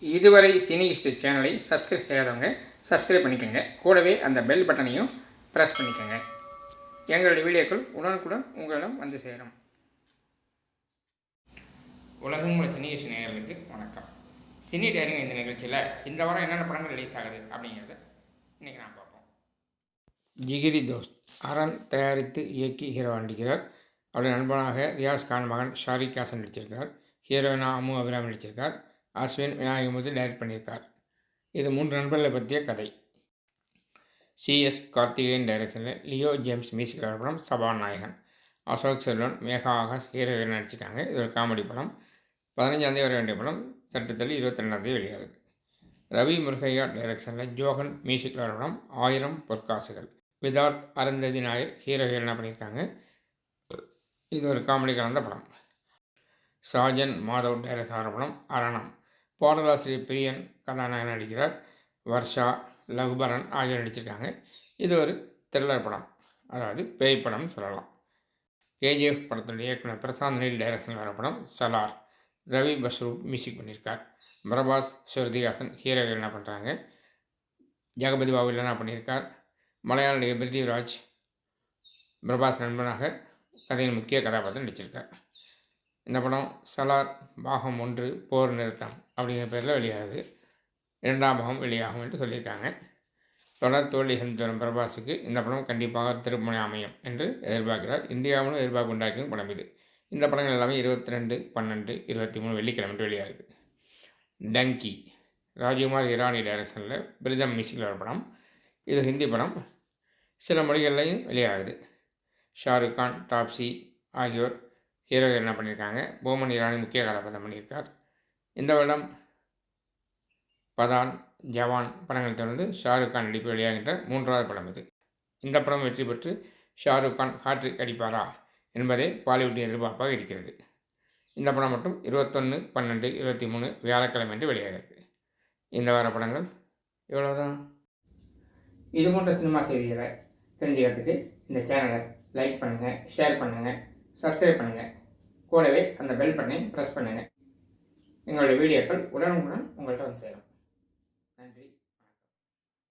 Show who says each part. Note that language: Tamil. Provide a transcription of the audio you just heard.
Speaker 1: இதுவரை சினி ஹிஸ்ட்ரி சேனலை சப்ஸ்கிரைப் செய்யாதவங்க சப்ஸ்கிரைப் பண்ணிக்கோங்க. கூடவே அந்த பெல் பட்டனையும் ப்ரெஸ் பண்ணிக்கோங்க. எங்களுடைய வீடியோக்கள் உடனுக்குடன் உங்களிடம் வந்து சேரும். உலகம் உள்ள சினி ஹிஸ்ட்ரி நேயர்களுக்கு வணக்கம். சினி டேரிங் இந்த நிகழ்ச்சியில் இந்த வாரம் என்னென்ன படங்கள் ரிலீஸ் ஆகுது அப்படிங்கிறத இன்றைக்கி நான் பார்ப்போம். ஜிகிரி தோஸ்த் அரண் தயாரித்து இயக்கி ஹீரோ நடிக்கிறார். அவருடைய நண்பனாக ரியாஸ் கான் மகன் ஷாரிக் ஹாசன் நடிச்சிருக்கார். ஹீரோயினா அம்மு அபிராம் நடிச்சிருக்கார். அஸ்வின் விநாயகமூர்த்தி டைரக்ட் பண்ணியிருக்கார். இது மூன்று நண்பர்களை பற்றிய கதை. சிஎஸ் கார்த்திகேயன் டைரக்ஷனில் லியோ ஜேம்ஸ் மியூசிக் படம் சபாநாயகன். அசோக் செல்வன் மேகா ஆகாஷ் ஹீரோயின் நடிச்சிட்டாங்க இது ஒரு காமெடி படம். பதினஞ்சாந்தேதி வர வேண்டிய படம். சட்டத்தில் இருபத்தி ரெண்டாந்தேதி வெளியாகுது. ரவி முருகையா டைரக்ஷனில் ஜோகன் மியூசிக் படம் ஆயிரம் பொற்காசுகள். விதார்த் அருந்ததி நாயர் ஹீரோயினாக பண்ணியிருக்காங்க? இது ஒரு காமெடி கலந்த படம். சாஜன் மாதவ் டைரக்டர் படம். அரணம். பாடலாசிரியர் பிரியன் கதாநாயகன் நடிக்கிறார். வர்ஷா லகுபரன் ஆகியோர் நடிச்சிருக்காங்க. இது ஒரு த்ரில்லர் படம். அதாவது பேய் படம்னு சொல்லலாம். கேஜிஎஃப் படத்துடைய இயக்குனர் பிரசாந்த் நீல் டைரக்ஷன் வர படம் சலார். ரவி பஸ்ரூப் மியூசிக் பண்ணியிருக்கார் பிரபாஸ் ஸ்ருதிஹாசன் ஹீரோயின் என்ன பண்ணுறாங்க ஜெகபதி பாபு என்ன பண்ணியிருக்கார் மலையாள நடிகர் பிருத்திவிராஜ் பிரபாஸ் நண்பனாக கதையின் முக்கிய கதாபாத்திரம் நடிச்சிருக்கார். இந்த படம்? சலார் பாகம் ஒன்று போர் நிறுத்தம் அப்படிங்கிற பேரில் வெளியாகுது. இரண்டாம் பாகம் வெளியாகும் என்று சொல்லியிருக்காங்க. தொடர் தோழி தரும் பிரபாஸுக்கு இந்த படம் கண்டிப்பாக திருப்பணி அமையும் என்று எதிர்பார்க்கிறார். இந்தியாவிலும் எதிர்பார்ப்பு உண்டாக்கும் படம் இது. இந்த படங்கள் எல்லாமே இருபத்தி ரெண்டு பன்னெண்டு இருபத்தி மூணு வெள்ளிக்கிழமை வெளியாகுது. டங்கி ராஜ்குமார் இரானி டைரக்ஷனில் பிரிதம் மிஷில் ஒரு படம். இது ஹிந்தி படம். சில மொழிகள்லையும் வெளியாகுது. ஷாருக் கான் டாப்ஸி ஆகியோர் ஹீரோ என்ன பண்ணியிருக்காங்க போமன் இரானி முக்கிய கதாபாத்திரம் பண்ணியிருக்கார். இந்த வருடம் பதான் ஜவான் படங்களை தொடர்ந்து ஷாருக் கான் நடிப்பு வெளியாகின்ற மூன்றாவது படம் இது. இந்த படம் வெற்றி பெற்று ஷாருக் கான் ஹாட்ரிக் அடிப்பாரா என்பதே பாலிவுட்டின் எதிர்பார்ப்பாக இருக்கிறது. இந்த படம் மட்டும் இருபத்தொன்று பன்னெண்டு இருபத்தி மூணு வியாழக்கிழமை என்று வெளியாகிறது. இந்த வார படங்கள் இவ்வளோதான் இது போன்ற சினிமா செய்திகளை தெரிஞ்சுக்கிறதுக்கு இந்த சேனலை லைக் பண்ணுங்கள் ஷேர் பண்ணுங்கள் சப்ஸ்கிரைப் பண்ணுங்கள் கூடவே அந்த பெல் பட்டனை ப்ரெஸ் பண்ணுங்கள் எங்களுடைய வீடியோக்கள் உடனுக்குடன் உங்கள்கிட்ட வந்து சேரும்.